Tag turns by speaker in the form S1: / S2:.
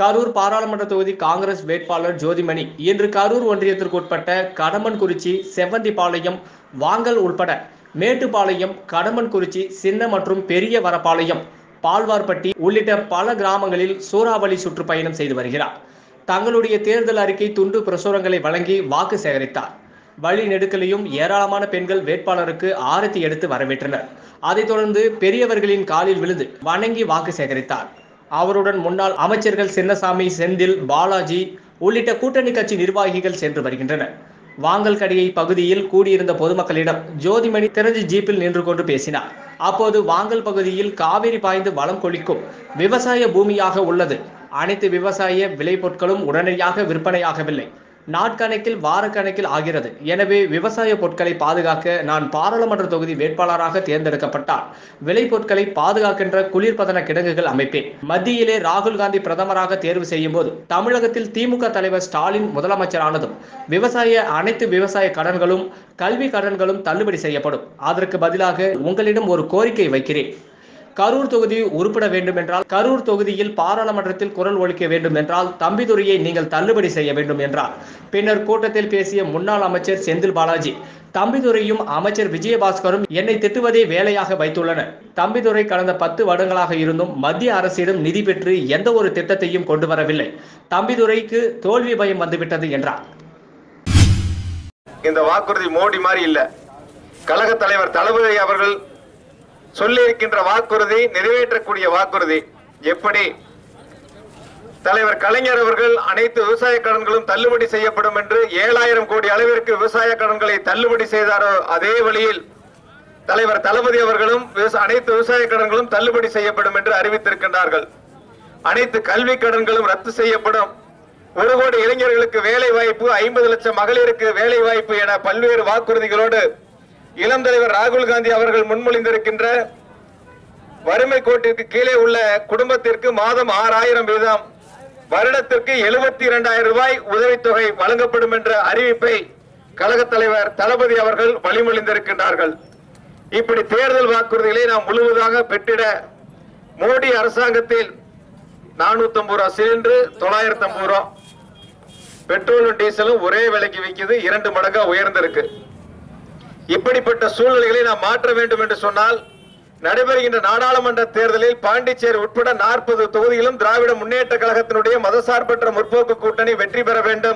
S1: கரூர் பாராளுமன்ற தொகுதி காங்கிரஸ் வேட்பாளர் ஜோதிமணி. இன்று கரூர் ஒன்றியத்திற்குட்பட்ட கடம்பன்குறிச்சி செவ்வந்திபாளையம் வாங்கல் உட்பட மேட்டுப்பாளையம் கடம்பன்குறிச்சி சின்ன மற்றும் பெரிய வரப்பாளையம் பால்வார்பட்டி உள்ளிட்ட பல கிராமங்களில் சூறாவளி சுற்றுப்பயணம் செய்து வருகிறார். தங்களுடைய தேர்தல் அறிக்கை துண்டு பிரசுரங்களை வழங்கி வாக்கு சேகரித்தார். வழி நெடுக்கலையும் ஏராளமான பெண்கள் வேட்பாளருக்கு ஆரத்தி எடுத்து வரவேற்றனர். அதைத் தொடர்ந்து பெரியவர்களின் காலில் விழுந்து வணங்கி வாக்கு சேகரித்தார். அவருடன் முன்னாள் அமைச்சர்கள் சின்னசாமி செந்தில் பாலாஜி உள்ளிட்ட கூட்டணி கட்சி நிர்வாகிகள் சென்று வருகின்றனர். வாங்கல் கடையை பகுதியில் கூடியிருந்த பொதுமக்களிடம் ஜோதிமணி திறந்து ஜீப்பில் நின்று கொண்டு பேசினார். அப்போது வாங்கல் பகுதியில் காவிரி பாய்ந்து வளம் கொளிக்கும் விவசாய பூமியாக உள்ளது. அனைத்து விவசாய விளைபொருட்களும் உடனடியாக விற்பனையாகவில்லை. நாட்கணக்கில் வாரக்கணக்கில் ஆகிறது. எனவே விவசாய பொருட்களை பாதுகாக்க நான் பாராளுமன்ற தொகுதி வேட்பாளராக தேர்ந்தெடுக்கப்பட்டால் விளைபொருட்களை பாதுகாக்கின்ற குளிர்பதன கிடங்குகள் அமைப்பேன். மத்தியிலே ராகுல் காந்தி பிரதமராக தேர்வு செய்யும் போது தமிழகத்தில் திமுக தலைவர் ஸ்டாலின் முதலமைச்சரானதும் விவசாய அனைத்து விவசாய கடன்களும் கல்வி கடன்களும் தள்ளுபடி செய்யப்படும். அதற்கு பதிலாக உங்களிடம் ஒரு கோரிக்கை வைக்கிறேன். கரூர் தொகுதி உருப்பிட வேண்டும் என்றால் கரூர் தொகுதியில் பாராளுமன்றத்தில் குரல் ஒழிக்க வேண்டும் என்றால் தம்பிதுரையை நீங்கள் தள்ளுபடி செய்ய வேண்டும் என்றார். பின்னர் கூட்டத்தில் பேசிய முன்னாள் அமைச்சர் செந்தில் பாலாஜி தம்பிதுரையும் அமைச்சர் விஜயபாஸ்கரும் என்னை திட்டுவதே வேலையாக வைத்துள்ளனர். தம்பிதுரை கடந்த பத்து வருடங்களாக இருந்தும் மத்திய அரசிடம் நிதி பெற்று எந்த ஒரு திட்டத்தையும் கொண்டு வரவில்லை. தம்பிதுரைக்கு தோல்வி பயம் வந்துவிட்டது என்றார்.
S2: இந்த வாக்குறுதி மோடி மாதிரி இல்ல. கழக தலைவர் தளபதி அவர்கள் சொல்லி இருக்கின்ற வாக்குறுதி நிறைவேற்றக்கூடிய வாக்குறுதி. எப்படி? தலைவர் கலைஞர் அவர்கள் அனைத்து விவசாய கடன்களும் தள்ளுபடி செய்யப்படும் என்று ஏழாயிரம் கோடி அளவிற்கு விவசாய கடன்களை தள்ளுபடி செய்தாரோ அதே வழியில் தலைவர் தளபதி அவர்களும் அனைத்து விவசாய கடன்களும் தள்ளுபடி செய்யப்படும் என்று அறிவித்திருக்கின்றார்கள். அனைத்து கல்வி கடன்களும் ரத்து செய்யப்படும். ஒரு கோடி இளைஞர்களுக்கு வேலை வாய்ப்பு ஐம்பது லட்சம் மகளிருக்கு வேலை வாய்ப்பு என பல்வேறு வாக்குறுதிகளோடு இளம் தலைவர் ராகுல் காந்தி அவர்கள் முன்மொழிந்திருக்கின்ற வறுமை கோட்டிற்கு கீழே உள்ள குடும்பத்திற்கு மாதம் ஆறாயிரம் வீதம் வருடத்திற்கு எழுபத்தி இரண்டாயிரம் ரூபாய் உதவித்தொகை வழங்கப்படும் என்ற அறிவிப்பை கழக தலைவர் தளபதி அவர்கள் வழிமொழிந்திருக்கின்றார்கள். இப்படி தேர்தல் வாக்குறுதிகளை நாம் முழுவதாக பெற்றிட மோடி அரசாங்கத்தில் நானூத்தி ஐம்பது ரூபா சிலிண்டர் தொள்ளாயிரத்தி ஐம்பது ரூபா பெட்ரோலும் டீசலும் ஒரே விலைக்கு விற்கிது இரண்டு மடங்கா உயர்ந்திருக்கு. இப்படிப்பட்ட சூழ்நிலைகளை நாம் மாற்ற வேண்டும் என்று சொன்னால் நடைபெறுகின்ற நாடாளுமன்ற தேர்தலில் பாண்டிச்சேரி உட்பட நாற்பது தொகுதியிலும் திராவிட முன்னேற்ற கழகத்தினுடைய மதசார்பற்ற முற்போக்கு கூட்டணி வெற்றி பெற வேண்டும்.